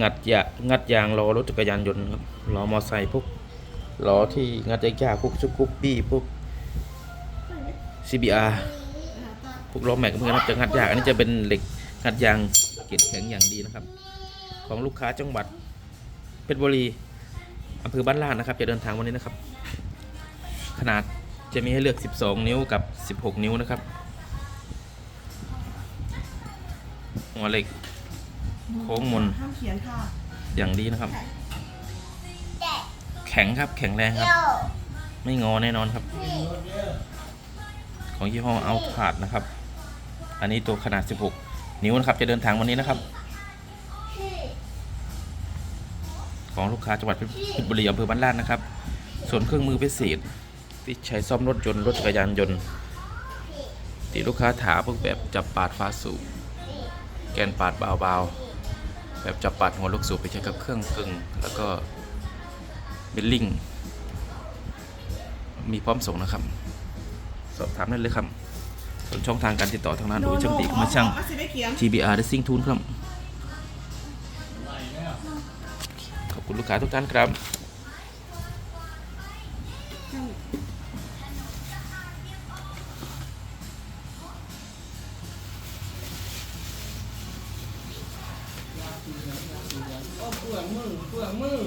งัดยางัดยางล้อรถจักรยานยนต์ครับล้อมอไซค์พวกล้อที่งัดยากๆพวกชุกกุปปี้พวก CBR พวกล้อแม็กพวกนั้นจะงัดยากอันนี้จะเป็นเหล็กงัดยางเกรดแข็งอย่างดีนะครับ ของลูกค้าจังหวัดเพชรบุรีอำเภอบ้านลาดนะครับ จะเดินทางวันนี้นะครับ ขนาดจะมีให้เลือก 12 นิ้วกับ 16 นิ้วนะครับหัวเหล็ก โค้งมนห้ามเขียนค่ะอย่างดีนะครับ แข็งครับแข็งแรงครับ ไม่งอแน่นอนครับ ของยี่ห้อเอาผาดนะครับ อันนี้ตัวขนาด 16 นิ้วนะครับ จะเดินทางวันนี้นะครับ ของลูกค้าจังหวัดเพชรบุรีอำเภอบ้านลาดนะครับ ส่วนเครื่องมือพิเศษที่ใช้ซ่อมรถยนต์รถจักรยานยนต์ที่ลูกค้าถามพวกแบบจับปาดฟ้าสูบแกนปาดเบาๆ แบบจับปัดหัวลูกสูบไปใช้กับเครื่องกึ่งแล้วก็เบลลิงมีพร้อมส่งนะครับ สอบถามได้เลยครับส่วนช่องทางการติดต่อทางร้านโดยช่างตีมาช่าง TBR Racing Tool ครับ ขอบคุณลูกค้าทุกท่านครับ เปลืองมือเปลืองมือ